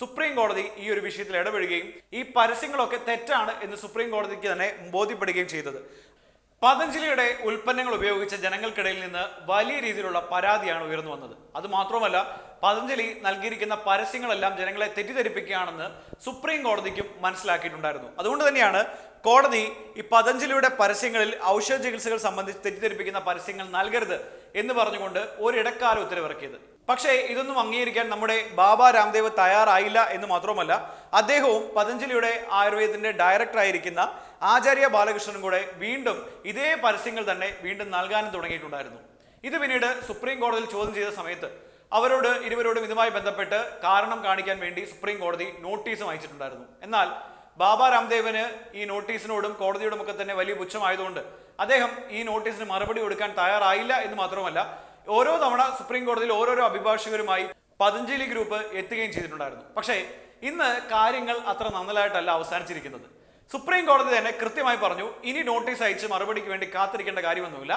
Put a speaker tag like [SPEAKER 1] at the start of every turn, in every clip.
[SPEAKER 1] Supreme കോടതി ഈ ഒരു വിഷയത്തിൽ ഇടപെടുകയും ഈ പരസ്യങ്ങളൊക്കെ തെറ്റാണ് എന്ന് സുപ്രീം കോടതിക്ക് തന്നെ ബോധ്യപ്പെടുകയും ചെയ്തത്. പതഞ്ജലിയുടെ ഉൽപ്പന്നങ്ങൾ ഉപയോഗിച്ച ജനങ്ങൾക്കിടയിൽ നിന്ന് വലിയ രീതിയിലുള്ള പരാതിയാണ് ഉയർന്നു വന്നത്. അത് മാത്രമല്ല പതഞ്ജലി നൽകിയിരിക്കുന്ന പരസ്യങ്ങളെല്ലാം ജനങ്ങളെ തെറ്റിദ്ധരിപ്പിക്കുകയാണെന്ന് സുപ്രീം കോടതിക്കും മനസ്സിലാക്കിയിട്ടുണ്ടായിരുന്നു. അതുകൊണ്ട് തന്നെയാണ് കോടതി ഈ പതഞ്ജലിയുടെ പരസ്യങ്ങളിൽ ഔഷധ ചികിത്സകൾ സംബന്ധിച്ച് തെറ്റിദ്ധരിപ്പിക്കുന്ന പരസ്യങ്ങൾ നൽകരുത് എന്ന് പറഞ്ഞുകൊണ്ട് ഒരു ഇടക്കാല ഉത്തരവിറക്കിയത്. പക്ഷേ ഇതൊന്നും അംഗീകരിക്കാൻ നമ്മുടെ ബാബ രാംദേവ് തയ്യാറായില്ല എന്ന് മാത്രവുമല്ല അദ്ദേഹവും പതഞ്ജലിയുടെ ആയുർവേദത്തിന്റെ ഡയറക്ടർ ആയിരിക്കുന്ന ആചാര്യ ബാലകൃഷ്ണനും കൂടെ വീണ്ടും ഇതേ പരസ്യങ്ങൾ തന്നെ വീണ്ടും നൽകാനും തുടങ്ങിയിട്ടുണ്ടായിരുന്നു. ഇത് പിന്നീട് സുപ്രീം കോടതിയിൽ ചോദ്യം ചെയ്ത സമയത്ത് അവരോട് ഇരുവരോടും ഇതുമായി ബന്ധപ്പെട്ട് കാരണം കാണിക്കാൻ വേണ്ടി സുപ്രീം കോടതി നോട്ടീസും അയച്ചിട്ടുണ്ടായിരുന്നു. എന്നാൽ ബാബ രാംദേവിന് ഈ നോട്ടീസിനോടും കോടതിയോടും ഒക്കെ തന്നെ വലിയ പുച്ഛമായതുകൊണ്ട് അദ്ദേഹം ഈ നോട്ടീസിന് മറുപടി കൊടുക്കാൻ തയ്യാറായില്ല എന്ന് മാത്രമല്ല ഓരോ തവണ സുപ്രീം കോടതിയിൽ ഓരോരോ അഭിഭാഷകരുമായി പതഞ്ജലി ഗ്രൂപ്പ് എത്തുകയും ചെയ്തിട്ടുണ്ടായിരുന്നു. പക്ഷേ ഇന്ന് കാര്യങ്ങൾ അത്ര നന്നലായിട്ടല്ല അവസാനിച്ചിരിക്കുന്നത്. സുപ്രീം കോടതി തന്നെ കൃത്യമായി പറഞ്ഞു ഇനി നോട്ടീസ് അയച്ച് മറുപടിക്ക് വേണ്ടി കാത്തിരിക്കേണ്ട കാര്യമൊന്നുമില്ല.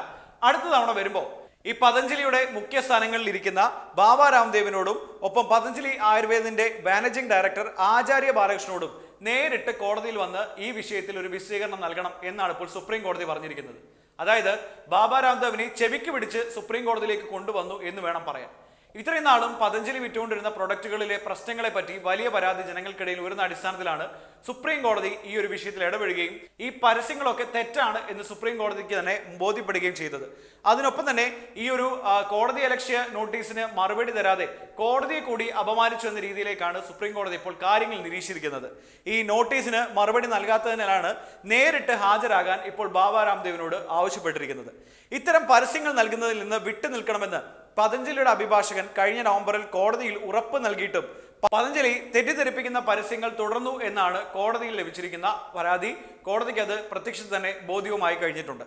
[SPEAKER 1] അടുത്ത തവണ വരുമ്പോൾ ഈ പതഞ്ജലിയുടെ മുഖ്യ സ്ഥാനങ്ങളിൽ ഇരിക്കുന്ന ബാബ രാംദേവിനോടും ഒപ്പം പതഞ്ജലി ആയുർവേദിന്റെ മാനേജിംഗ് ഡയറക്ടർ ആചാര്യ ബാലകൃഷ്ണനോടും നേരിട്ട് കോടതിയിൽ വന്ന് ഈ വിഷയത്തിൽ ഒരു വിശദീകരണം നൽകണം എന്നാണ് ഇപ്പോൾ സുപ്രീം കോടതി പറഞ്ഞിരിക്കുന്നത്. അതായത് ബാബ രാംദേവിനെ ചെവിക്ക് പിടിച്ച് സുപ്രീം കോടതിയിലേക്ക് കൊണ്ടുവന്നു എന്ന് വേണം പറയാൻ. ഇത്രയും നാളും പതഞ്ജലി വിറ്റുകൊണ്ടിരുന്ന പ്രൊഡക്റ്റുകളിലെ പ്രശ്നങ്ങളെ പറ്റി വലിയ പരാതി ജനങ്ങൾക്കിടയിൽ ഉയർന്ന അടിസ്ഥാനത്തിലാണ് സുപ്രീം കോടതി ഈ ഒരു വിഷയത്തിൽ ഇടപെടുകയും ഈ പരസ്യങ്ങളൊക്കെ തെറ്റാണ് എന്ന് സുപ്രീം കോടതിക്ക് തന്നെ ബോധ്യപ്പെടുകയും ചെയ്തത്. അതിനൊപ്പം തന്നെ ഈ ഒരു കോടതി അലക്ഷ്യ നോട്ടീസിന് മറുപടി തരാതെ കോടതിയെ കൂടി അപമാനിച്ചു എന്ന രീതിയിലേക്കാണ് സുപ്രീം കോടതി ഇപ്പോൾ കാര്യങ്ങൾ നിരീക്ഷിച്ചിരിക്കുന്നത്. ഈ നോട്ടീസിന് മറുപടി നൽകാത്തതിനാലാണ് നേരിട്ട് ഹാജരാകാൻ ഇപ്പോൾ ബാബാ രാംദേവിനോട് ആവശ്യപ്പെട്ടിരിക്കുന്നത്. ഇത്തരം പരസ്യങ്ങൾ നൽകുന്നതിൽ നിന്ന് വിട്ടു നിൽക്കണമെന്ന് പതഞ്ജലിയുടെ അഭിഭാഷകൻ കഴിഞ്ഞ നവംബറിൽ കോടതിയിൽ ഉറപ്പ് നൽകിയിട്ടും പതഞ്ജലി തെറ്റിദ്ധരിപ്പിക്കുന്ന പരസ്യങ്ങൾ തുടർന്നു എന്നാണ് കോടതിയിൽ ലഭിച്ചിരിക്കുന്ന പരാതി. കോടതിക്ക് അത് പ്രത്യക്ഷത്തിൽ തന്നെ ബോധ്യവുമായി കഴിഞ്ഞിട്ടുണ്ട്.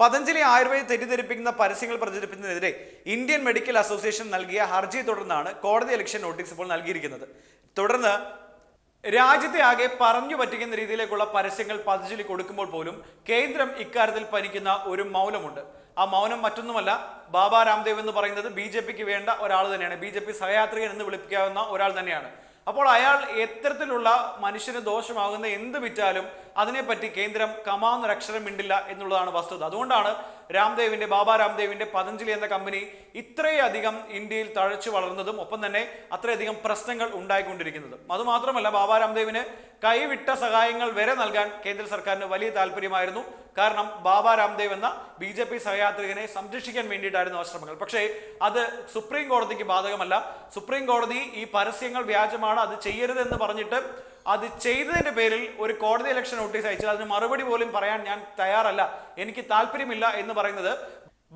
[SPEAKER 1] പതഞ്ജലി ആയുർവേദ തെറ്റിദ്ധരിപ്പിക്കുന്ന പരസ്യങ്ങൾ പ്രചരിപ്പിക്കുന്നതിനെതിരെ ഇന്ത്യൻ മെഡിക്കൽ അസോസിയേഷൻ നൽകിയ ഹർജിയെ തുടർന്നാണ് കോടതി ഇലക്ഷൻ നോട്ടീസ് ഇപ്പോൾ നൽകിയിരിക്കുന്നത്. തുടർന്ന് രാജ്യത്തെ ആകെ പറഞ്ഞു പറ്റിക്കുന്ന രീതിയിലേക്കുള്ള പരസ്യങ്ങൾ പതിച്ചിലി കൊടുക്കുമ്പോൾ പോലും കേന്ദ്രം ഇക്കാര്യത്തിൽ പനിക്കുന്ന ഒരു മൗനമുണ്ട്. ആ മൗനം മറ്റൊന്നുമല്ല ബാബ രാംദേവ് എന്ന് പറയുന്നത് ബി ജെ പിക്ക് വേണ്ട ഒരാൾ തന്നെയാണ്. ബി ജെ പി സഹയാത്രികൻ എന്ന് വിളിപ്പിക്കാവുന്ന ഒരാൾ തന്നെയാണ്. അപ്പോൾ അയാൾ എത്തരത്തിലുള്ള മനുഷ്യന് ദോഷമാകുന്ന എന്ത് വിറ്റാലും അതിനെപ്പറ്റി കേന്ദ്രം കമാന്നൊരു അക്ഷരം മിണ്ടില്ല എന്നുള്ളതാണ് വസ്തുത. അതുകൊണ്ടാണ് രാംദേവിന്റെ ബാബ രാംദേവിന്റെ പതഞ്ജലി എന്ന കമ്പനി ഇത്രയധികം ഇന്ത്യയിൽ തഴച്ചു വളർന്നതും ഒപ്പം തന്നെ അത്രയധികം പ്രശ്നങ്ങൾ ഉണ്ടായിക്കൊണ്ടിരിക്കുന്നതും. അതുമാത്രമല്ല ബാബ രാംദേവിന് കൈവിട്ട സഹായങ്ങൾ വരെ നൽകാൻ കേന്ദ്ര സർക്കാരിന് വലിയ താല്പര്യമായിരുന്നു. കാരണം ബാബ രാംദേവ് എന്ന ബി ജെ പി സഹയാത്രികനെ സംരക്ഷിക്കാൻ വേണ്ടിയിട്ടായിരുന്നു ആ ശ്രമങ്ങൾ പക്ഷേ അത് സുപ്രീം കോടതിക്ക് ബാധകമല്ല. സുപ്രീം കോടതി ഈ പരസ്യങ്ങൾ വ്യാജമാണ് അത് ചെയ്യരുതെന്ന് പറഞ്ഞിട്ട് അത് ചെയ്തതിന്റെ പേരിൽ ഒരു കോടതി ഇലക്ഷൻ നോട്ടീസ് അയച്ചാൽ അതിന് മറുപടി പോലും പറയാൻ ഞാൻ തയ്യാറല്ല. എനിക്ക് താല്പര്യമില്ല എന്ന് പറയുന്നത്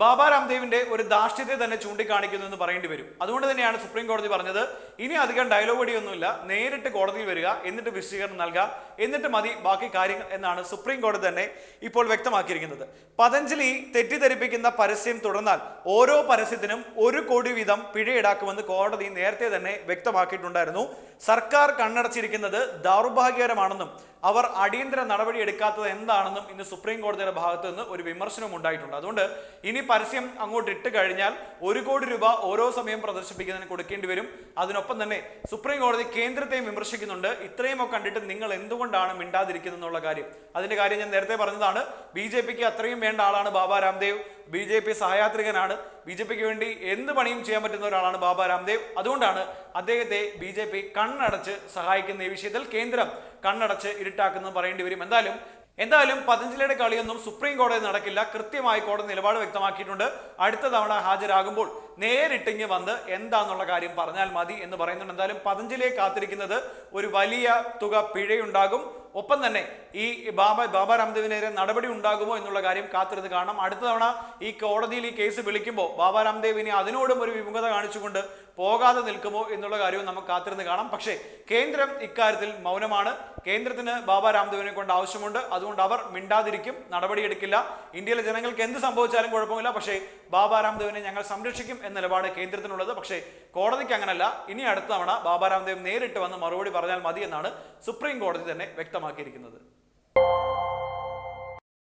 [SPEAKER 1] ബാബ രാംദേവിന്റെ ഒരു ദാർഷ്ട്യത്തെ തന്നെ ചൂണ്ടിക്കാണിക്കുന്നു എന്ന് പറയേണ്ടി വരും. അതുകൊണ്ട് തന്നെയാണ് സുപ്രീം കോടതി പറഞ്ഞത് ഇനി അധികം ഡയലോഗ് അടിയൊന്നുമില്ല നേരിട്ട് കോടതിയിൽ വരിക എന്നിട്ട് വിശദീകരണം നൽകുക എന്നിട്ട് മതി ബാക്കി കാര്യങ്ങൾ എന്നാണ് സുപ്രീം കോടതി തന്നെ ഇപ്പോൾ വ്യക്തമാക്കിയിരിക്കുന്നത്. പതഞ്ജലി തെറ്റിദ്ധരിപ്പിക്കുന്ന പരസ്യം തുടർന്നാൽ ഓരോ പരസ്യത്തിനും ഒരു കോടി വീതം പിഴ ഈടാക്കുമെന്ന് കോടതി നേരത്തെ തന്നെ വ്യക്തമാക്കിയിട്ടുണ്ടായിരുന്നു. സർക്കാർ കണ്ണടച്ചിരിക്കുന്നത് ദൗർഭാഗ്യകരമാണെന്നും അവർ അടിയന്തര നടപടി എടുക്കാത്തത് എന്താണെന്നും ഇന്ന് സുപ്രീം കോടതിയുടെ ഭാഗത്ത് നിന്ന് ഒരു വിമർശനം ഉണ്ടായിട്ടുണ്ട്. അതുകൊണ്ട് ഇനി പരസ്യം അങ്ങോട്ട് ഇട്ട് കഴിഞ്ഞാൽ ഒരു കോടി രൂപ ഓരോ സമയം പ്രദർശിപ്പിക്കുന്നതിന് കൊടുക്കേണ്ടി വരും. അതിനൊപ്പം തന്നെ സുപ്രീം കോടതി കേന്ദ്രത്തെയും വിമർശിക്കുന്നുണ്ട്. ഇത്രയുമൊക്കെ കണ്ടിട്ട് നിങ്ങൾ എന്തുകൊണ്ടാണ് മിണ്ടാതിരിക്കുന്നത് എന്നുള്ള കാര്യം. അതിന്റെ കാര്യം ഞാൻ നേരത്തെ പറഞ്ഞതാണ്. ബി ജെ പിക്ക് അത്രയും വേണ്ട ആളാണ് Baba Ramdev. B J P സഹയാത്രികനാണ്. B J പിക്ക് വേണ്ടി എന്ത് പണിയും ചെയ്യാൻ പറ്റുന്ന ഒരാളാണ് ബാബ രാംദേവ്. അതുകൊണ്ടാണ് അദ്ദേഹത്തെ ബി ജെ പി കണ്ണടച്ച് സഹായിക്കുന്ന ഈ വിഷയത്തിൽ കേന്ദ്രം കണ്ണടച്ച് ഇരുട്ടാക്കുന്നത് പറയേണ്ടി വരും. എന്തായാലും എന്തായാലും പതഞ്ജലിയുടെ കളിയൊന്നും സുപ്രീം കോടതി നടക്കില്ല. കൃത്യമായി കോടതി നിലപാട് വ്യക്തമാക്കിയിട്ടുണ്ട്. അടുത്ത തവണ ഹാജരാകുമ്പോൾ നേരിട്ടിങ്ങി വന്ന് എന്താന്നുള്ള കാര്യം പറഞ്ഞാൽ മതി എന്ന് പറയുന്നുണ്ട്. എന്തായാലും പതഞ്ജലിയെ കാത്തിരിക്കുന്നത് ഒരു വലിയ തുക പിഴയുണ്ടാകും. ഒപ്പം തന്നെ ഈ ബാബ ബാബ രാംദേവിനെതിരെ നടപടി ഉണ്ടാകുമോ എന്നുള്ള കാര്യം കാത്തിരുന്ന് കാണാം അടുത്ത തവണ ഈ കോടതിയിൽ ഈ കേസ് വിളിക്കുമ്പോൾ ബാബ രാംദേവിനെ അതിനോടും ഒരു വിമുഖത കാണിച്ചുകൊണ്ട് പോകാതെ നിൽക്കുമോ എന്നുള്ള കാര്യവും നമുക്ക് കാത്തിരുന്ന് കാണാം. പക്ഷേ കേന്ദ്രം ഇക്കാര്യത്തിൽ മൗനമാണ്. കേന്ദ്രത്തിന് ബാബ രാംദേവിനെ കൊണ്ട് ആവശ്യമുണ്ട്. അതുകൊണ്ട് അവർ മിണ്ടാതിരിക്കും. നടപടിയെടുക്കില്ല. ഇന്ത്യയിലെ ജനങ്ങൾക്ക് എന്ത് സംഭവിച്ചാലും കുഴപ്പമില്ല. പക്ഷേ ബാബ രാംദേവിനെ ഞങ്ങൾ സംരക്ഷിക്കും എന്ന നിലപാട് കേന്ദ്രത്തിനുള്ളത്. പക്ഷേ കോടതിക്ക് അങ്ങനല്ല. ഇനി അടുത്ത തവണ ബാബ രാംദേവ് നേരിട്ട് വന്ന് മറുപടി പറഞ്ഞാൽ മതി എന്നാണ് സുപ്രീം കോടതി തന്നെ വ്യക്തമാക്കിയിരിക്കുന്നത്.